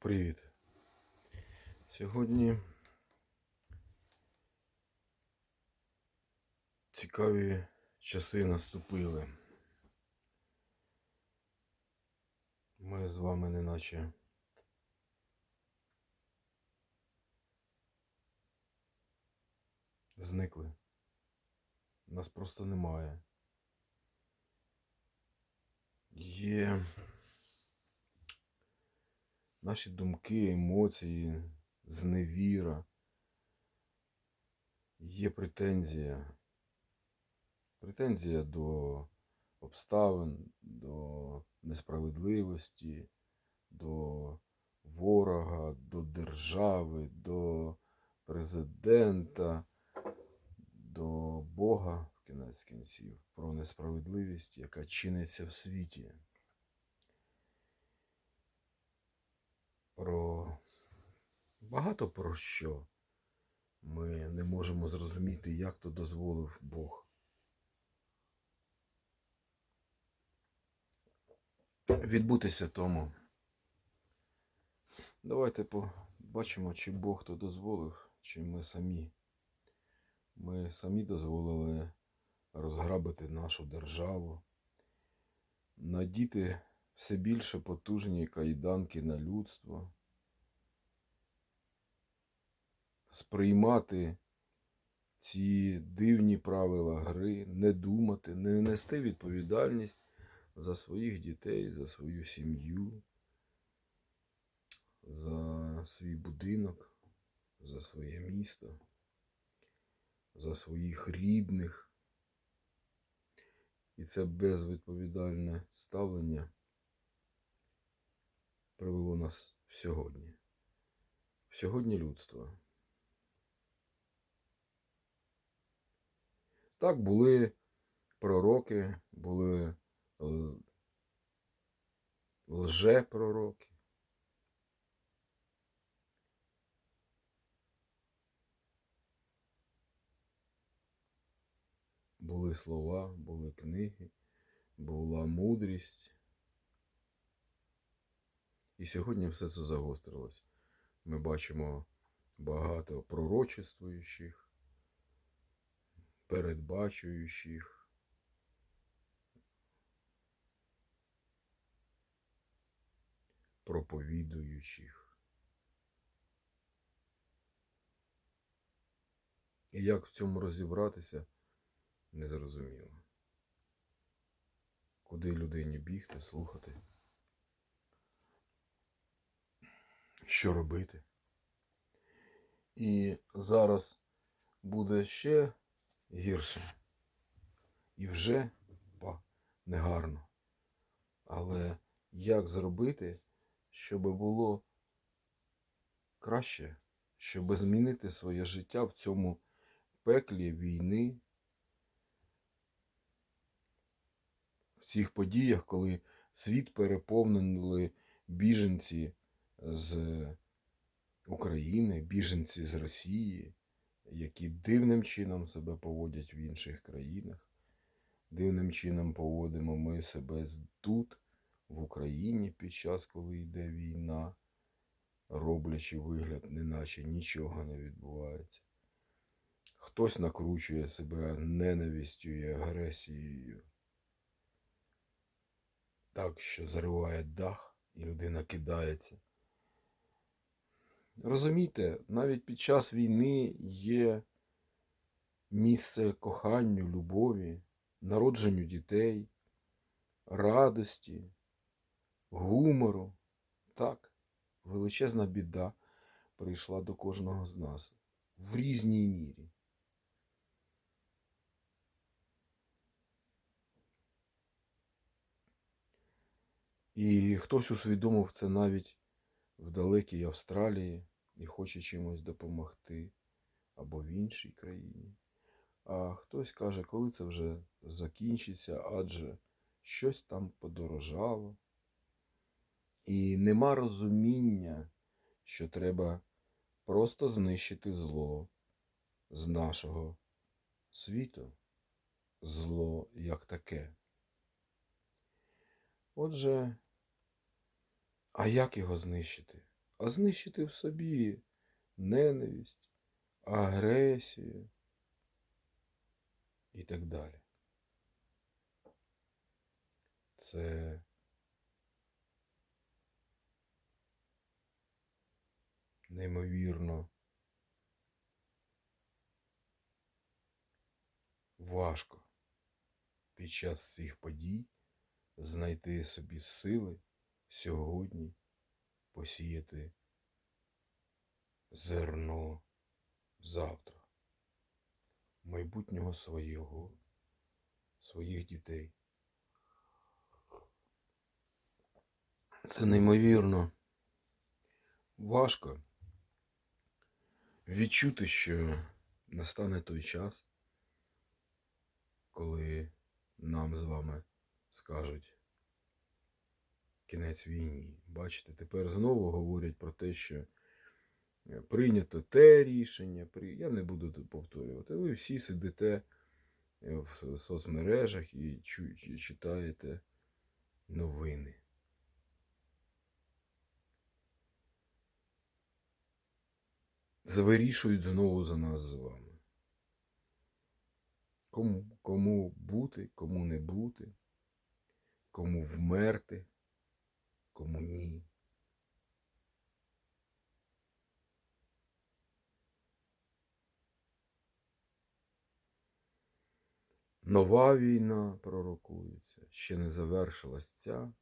Привіт. Сьогодні цікаві часи наступили. Ми з вами неначе зникли. Нас просто немає. Є наші думки, емоції, зневіра. Є претензія. Претензія до обставин, до несправедливості, до ворога, до держави, до президента, до Бога в кінець кінців, про несправедливість, яка чиниться в світі. Про багато про що ми не можемо зрозуміти, як то дозволив Бог. Відбутися тому. Давайте побачимо, чи Бог то дозволив, чи ми самі. Ми самі дозволили розграбити нашу державу, надіти все більше потужні кайданки на людство, сприймати ці дивні правила гри, не думати, не нести відповідальність за своїх дітей, за свою сім'ю, за свій будинок, за своє місто, за своїх рідних. І це безвідповідальне ставлення привело нас сьогодні. В сьогодні людство. Так, були пророки, були е, лже-пророки. Були слова, були книги, була мудрість. І сьогодні все це загострилось. Ми бачимо багато пророчествуючих, передбачуючих, проповідуючих. І як в цьому розібратися, незрозуміло. Куди людині бігти, слухати? Що робити? І зараз буде ще гірше. І вже па, негарно. Але як зробити, щоб було краще, щоб змінити своє життя в цьому пеклі війни, в цих подіях, коли світ переповнили біженці з України, біженці з Росії, які дивним чином себе поводять в інших країнах. Дивним чином поводимо ми себе тут, в Україні, під час, коли йде війна, роблячи вигляд, неначе нічого не відбувається. Хтось накручує себе ненавистю і агресією. Так, що зариває дах, і людина кидається. Розумієте, навіть під час війни є місце коханню, любові, народженню дітей, радості, гумору. Так, величезна біда прийшла до кожного з нас в різній мірі. І хтось усвідомив це навіть в далекій Австралії і хоче чимось допомогти або в іншій країні. А хтось каже, коли це вже закінчиться, адже щось там подорожало. І нема розуміння, що треба просто знищити зло з нашого світу, зло як таке. Отже, а як його знищити? а знищити в собі ненависть, агресію і так далі. Це неймовірно важко під час цих подій знайти собі сили сьогодні посіяти зерно завтра майбутнього свого, своїх дітей. Це неймовірно важко відчути, що настане той час, коли нам з вами скажуть кінець війні. Бачите, тепер знову говорять про те, що е, прийнято те рішення. Я не буду повторювати. Ви всі сидите е, в соцмережах і читаєте новини. Вирішують знову за нас з вами. Кому, кому бути, кому не бути, кому вмерти, кому ні. Нова війна пророкується, ще не завершилась ця.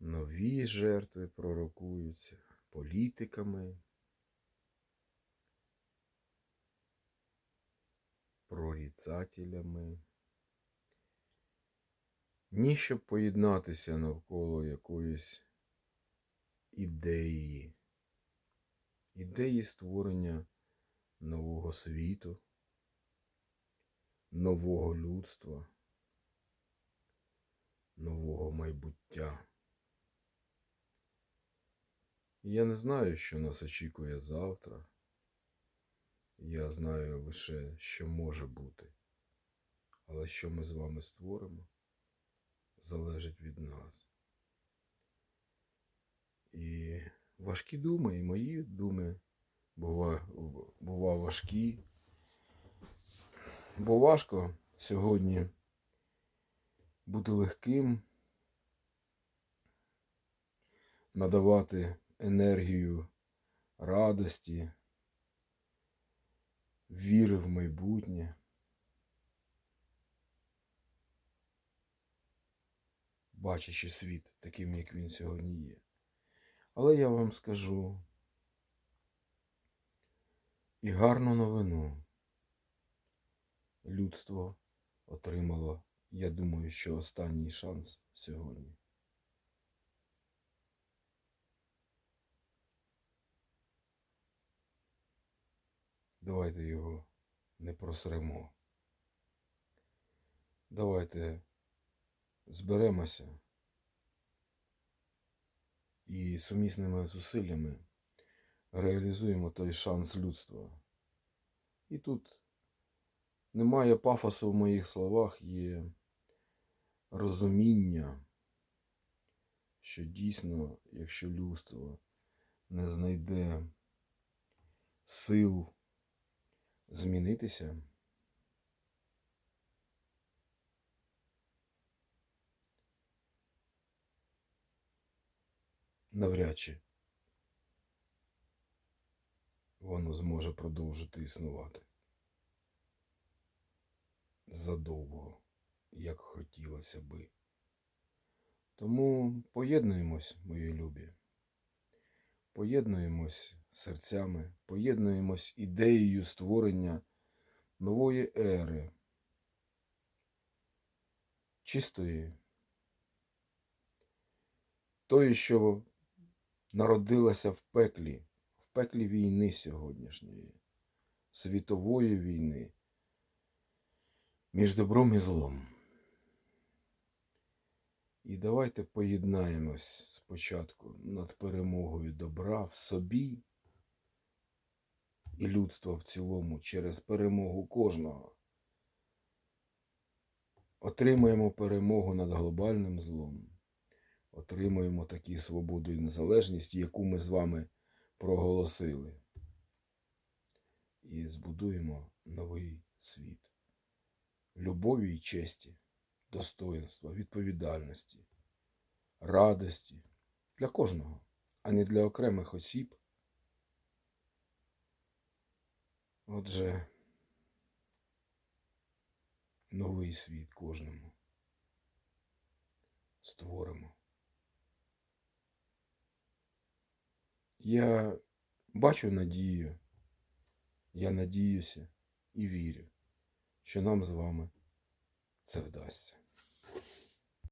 Нові жертви пророкуються політиками, прорицателями. Ні, щоб поєднатися навколо якоїсь ідеї, ідеї створення нового світу, нового людства, нового майбуття. Я не знаю, що нас очікує завтра. Я знаю лише, що може бути. Але що ми з вами створимо, залежить від нас. І важкі думи, і мої думи бува, бува важкі. Бо важко сьогодні бути легким, надавати енергію радості, віри в майбутнє. Бачачи світ таким, як він сьогодні є. Але я вам скажу і гарну новину. Людство отримало, я думаю, що останній шанс сьогодні. Давайте його не просремо. Давайте зберемося і сумісними зусиллями реалізуємо той шанс людства. І тут немає пафосу в моїх словах, є розуміння, що дійсно, якщо людство не знайде сил змінитися, навряд чи воно зможе продовжити існувати. Задовго, як хотілося би. Тому поєднуємось, мої любі, поєднуємось серцями, поєднуємось ідеєю створення нової ери, чистої, тої, що народилася в пеклі, в пеклі війни сьогоднішньої, світової війни між добром і злом. І давайте поєднаємось спочатку над перемогою добра в собі і людства в цілому через перемогу кожного. Отримаємо перемогу над глобальним злом, отримаємо таку свободу і незалежність, яку ми з вами проголосили. І збудуємо новий світ любові і честі, достоинства, відповідальності, радості для кожного, а не для окремих осіб. Отже, новий світ кожному створимо. Я бачу надію, я надіюся і вірю, що нам з вами це вдасться.